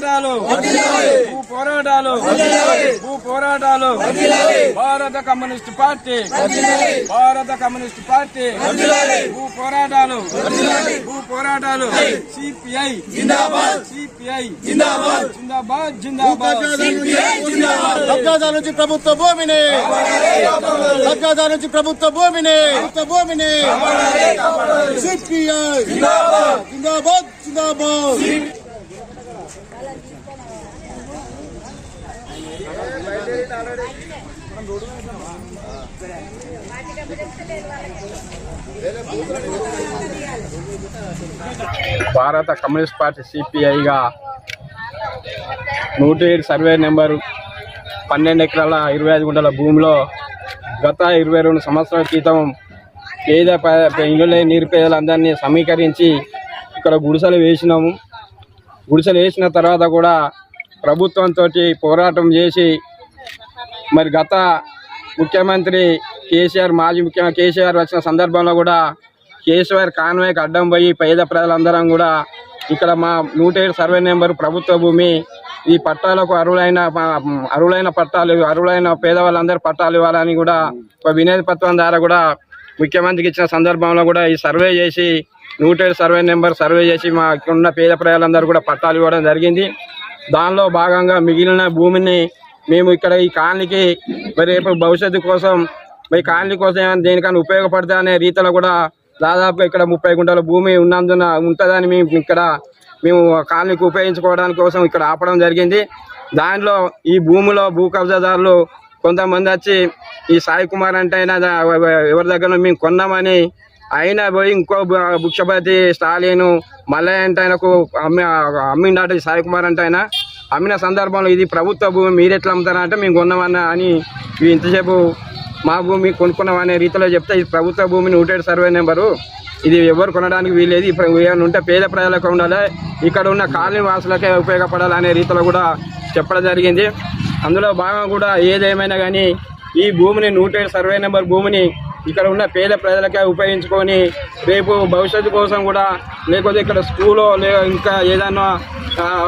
పోరాటాలు వర్ధిల్లాలి. భూ పోరాటాలు వర్ధిల్లాలి. భూ పోరాటాలు వర్ధిల్లాలి. భారత కమ్యూనిస్ట్ పార్టీ వర్ధిల్లాలి. భారత కమ్యూనిస్ట్ పార్టీ వర్ధిల్లాలి. భూ పోరాటాలు వర్ధిల్లాలి. భూ పోరాటాలు సిపిఐ జిందాబాద్ సిపిఐ జిందాబాద్ జిందాబాద్ జిందాబాద్ సిపిఐ జిందాబాద్ కబ్జాదారు నుంచి ప్రభుత్వ భూమిని కబ్జాదారు నుంచి ప్రభుత్వ భూమిని ప్రభుత్వ భూమిని సిపిఐ జిందాబాద్ జిందాబాద్ జిందాబాద్ భారత కమ్యూనిస్ట్ పార్టీ సిపిఐగా నూట ఏడు సర్వే నెంబరు పన్నెండు ఎకరాల ఇరవై ఐదు గుంటల భూమిలో గత ఇరవై రెండు సంవత్సరాల క్రితం పేద ప- ఇల్లు నిరుపేదలందరినీ సమీకరించి ఇక్కడ గుడిసెలు వేసినాము. గుడిసెలు వేసిన తర్వాత కూడా ప్రభుత్వంతో పోరాటం చేసి మరి గత ముఖ్యమంత్రి కేసీఆర్ మాజీ ముఖ్యమంత్రి కేసీఆర్ వచ్చిన సందర్భంలో కూడా కేసీఆర్ కాన్వాయ్కి అడ్డం పోయి పేద ప్రజలందరం కూడా ఇక్కడ మా నూట ఏడు సర్వే నెంబర్ ప్రభుత్వ భూమి ఈ పట్టాలకు అరువులైన అరువులైన పట్టాలు అరువులైన పేదవాళ్ళందరూ పట్టాలు ఇవ్వాలని కూడా ఒక వినతి పత్రం ద్వారా కూడా ముఖ్యమంత్రికి ఇచ్చిన సందర్భంలో కూడా ఈ సర్వే చేసి నూట ఏడు సర్వే నెంబర్ సర్వే చేసి మాకున్న ఉన్న పేద ప్రజలందరూ కూడా పట్టాలు ఇవ్వడం జరిగింది. దానిలో భాగంగా మిగిలిన భూమిని మేము ఇక్కడ ఈ కాలనీకి మరి రేపు భవిష్యత్తు కోసం మరి కాలనీ కోసం ఏమైనా దేనికైనా ఉపయోగపడతా అనే రీతిలో కూడా దాదాపుగా ఇక్కడ ముప్పై గుంటల భూమి ఉన్నందున ఉంటుందని మేము ఇక్కడ మేము కాలనీకి ఉపయోగించుకోవడానికి కోసం ఇక్కడ ఆపడం జరిగింది. దానిలో ఈ భూమిలో భూ కబ్జాదారులు కొంతమంది వచ్చి ఈ సాయి కుమార్ అంటే అయినా ఎవరి దగ్గర మేము కొన్నామని అయినా పోయి ఇంకో భిక్షపతి స్టాలిన్ మల్లయ్య అంటే ఆయనకు అమ్మి అమ్మిండట ఈ సాయి కుమార్ అంటే ఆయన. అమ్మిన సందర్భంలో ఇది ప్రభుత్వ భూమి మీరు ఎట్లా అమ్ముతారా అంటే మేము కొన్నామన్నా అని ఇవి ఇంతసేపు మా భూమి కొనుక్కున్నాం అనే రీతిలో చెప్తే ఇది ప్రభుత్వ భూమి నూటేడు సర్వే నెంబరు. ఇది ఎవరు కొనడానికి వీలేదు ఇప్పుడు ఏమైనా ఉంటే పేద ప్రజలకు ఉండాలి. ఇక్కడ ఉన్న కాలనీ వాసులకే ఉపయోగపడాలి అనే రీతిలో కూడా చెప్పడం జరిగింది. అందులో భాగంగా కూడా ఏదేమైనా కానీ ఈ భూమిని నూటేడు సర్వే నెంబర్ భూమిని ఇక్కడ ఉన్న పేద ప్రజలకే ఉపయోగించుకొని రేపు భవిష్యత్తు కోసం కూడా లేకపోతే ఇక్కడ స్కూలో లే ఇంకా ఏదైనా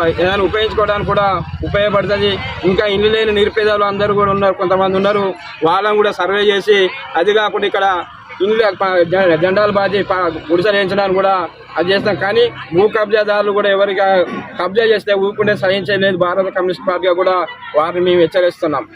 ఏదైనా ఉపయోగించుకోవడానికి కూడా ఉపయోగపడుతుంది. ఇంకా ఇల్లు లేని నిరుపేదలు అందరూ కూడా ఉన్నారు కొంతమంది ఉన్నారు. వాళ్ళని కూడా సర్వే చేసి అది కాకుండా ఇక్కడ ఇల్లు జెండాలు బాధి ప- గుడిసెలు వేయించడానికి కూడా అది చేస్తాం. కానీ భూ కబ్జాదారులు కూడా ఎవరికి కబ్జా చేస్తే ఊరుకుంటే సహించలేదు. భారత కమ్యూనిస్ట్ పార్టీగా కూడా వారిని మేము హెచ్చరిస్తున్నాం.